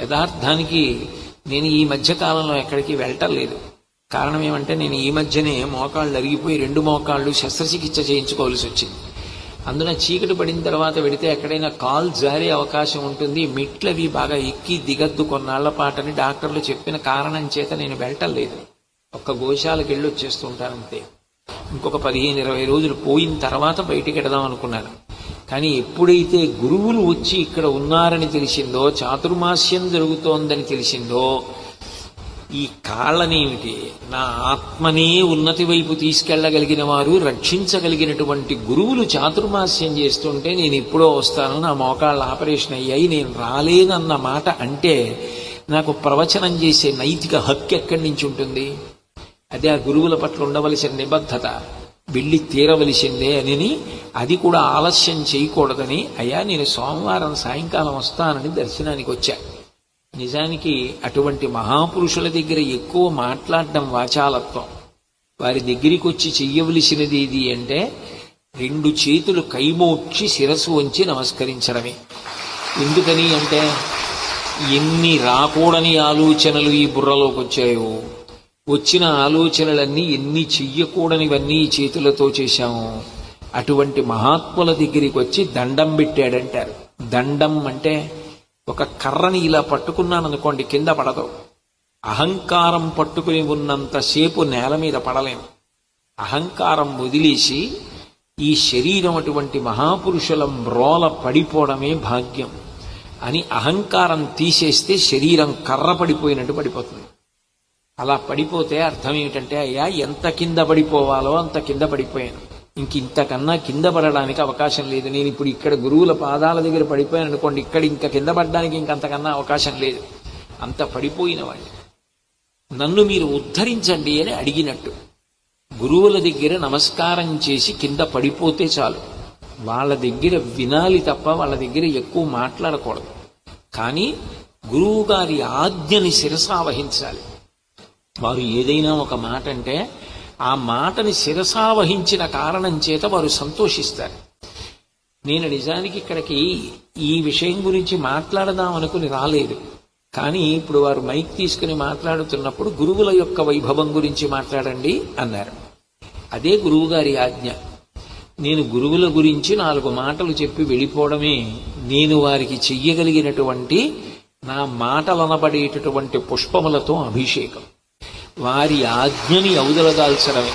యథార్థానికి నేను ఈ మధ్య కాలంలో ఎక్కడికి వెళ్ళటం లేదు. కారణం ఏమంటే నేను ఈ మధ్యనే మోకాళ్ళు అరిగిపోయి రెండు మోకాళ్ళు శస్త్రచికిత్స చేయించుకోవాల్సి వచ్చింది. అందున చీకటి పడిన తర్వాత వెడితే ఎక్కడైనా కాల్ జారే అవకాశం ఉంటుంది. మిట్లవి బాగా ఎక్కి దిగద్దు కొన్నాళ్ళ పాటని డాక్టర్లు చెప్పిన కారణం చేత నేను వెళ్ళటం లేదు. ఒక్క గోశాలకు వెళ్ళి వచ్చేస్తుంటానంతే ఇంకొక పదిహేను ఇరవై రోజులు పోయిన తర్వాత బయటికి వెడదాం అనుకున్నాను. కానీ ఎప్పుడైతే గురువులు వచ్చి ఇక్కడ ఉన్నారని తెలిసిందో చాతుర్మాస్యం జరుగుతోందని తెలిసిందో ఈ కాళ్ళనేమిటి నా ఆత్మనే ఉన్నతి వైపు తీసుకెళ్ళగలిగిన వారు రక్షించగలిగినటువంటి గురువులు చాతుర్మాస్యం చేస్తుంటే నేను ఎప్పుడో వస్తాను నా మోకాళ్ళ ఆపరేషన్ అయ్యాయి నేను రాలేదన్న మాట అంటే నాకు ప్రవచనం చేసే నైతిక హక్కు ఎక్కడి నుంచి ఉంటుంది? అదే ఆ గురువుల పట్ల ఉండవలసిన నిబద్ధత. వెళ్ళి తీరవలసిందే అని అది కూడా ఆలస్యం చేయకూడదని అయ్యా నేను సోమవారం సాయంకాలం వస్తానని దర్శనానికి వచ్చా. నిజానికి అటువంటి మహాపురుషుల దగ్గర ఎక్కువ మాట్లాడడం వాచాలత్వం. వారి దగ్గరికి వచ్చి చెయ్యవలసినది ఇది అంటే రెండు చేతులు కైమోక్షి శిరస్సు వంచి నమస్కరించడమే. ఎందుకని అంటే ఎన్ని రాకూడని ఆలోచనలు ఈ బుర్రలోకి వచ్చాయో వచ్చిన ఆలోచనలన్నీ ఎన్ని చెయ్యకూడనివన్నీ చేతులతో చేశాము. అటువంటి మహాత్ముల దగ్గరికి వచ్చి దండం పెట్టాడంటారు. దండం అంటే ఒక కర్రని ఇలా పట్టుకున్నాను అనుకోండి కింద పడదు. అహంకారం పట్టుకుని ఉన్నంతసేపు నేల మీద పడలేము అహంకారం వదిలేసి ఈ శరీరం అటువంటి మహాపురుషుల మ్రోల పడిపోవడమే భాగ్యం. అని అహంకారం తీసేస్తే శరీరం కర్ర పడిపోయినట్టు పడిపోతుంది. అలా పడిపోతే అర్థం ఏమిటంటే అయ్యా ఎంత కింద పడిపోవాలో అంత కింద పడిపోయాను. ఇంక ఇంతకన్నా కింద పడడానికి అవకాశం లేదు. నేను ఇప్పుడు ఇక్కడ గురువుల పాదాల దగ్గర పడిపోయాను అనుకోండి ఇక్కడ ఇంకా కింద పడడానికి ఇంకంతకన్నా అవకాశం లేదు. అంత పడిపోయిన వాడిని నన్ను మీరు ఉద్ధరించండి అని అడిగినట్టు. గురువుల దగ్గర నమస్కారం చేసి కింద పడిపోతే చాలు. వాళ్ళ దగ్గర వినాలి తప్ప వాళ్ళ దగ్గర ఎక్కువ మాట్లాడకూడదు. కానీ గురువుగారి ఆజ్ఞని శిరసావహించాలి వారు ఏదైనా ఒక మాట అంటే ఆ మాటని శిరసావహించిన కారణం చేత వారు సంతోషిస్తారు. నేను నిజానికి ఇక్కడికి ఈ విషయం గురించి మాట్లాడదాం అనుకుని రాలేదు. కానీ ఇప్పుడు వారు మైక్ తీసుకుని మాట్లాడుతున్నప్పుడు గురువుల యొక్క వైభవం గురించి మాట్లాడండి అన్నారు. అదే గురువుగారి ఆజ్ఞ. నేను గురువుల గురించి నాలుగు మాటలు చెప్పి వెళ్ళిపోవడమే నేను వారికి చెయ్యగలిగినటువంటి నా మాటలనబడేటటువంటి పుష్పములతో అభిషేకం. వారి ఆజ్ఞని అవదలదాల్చడమే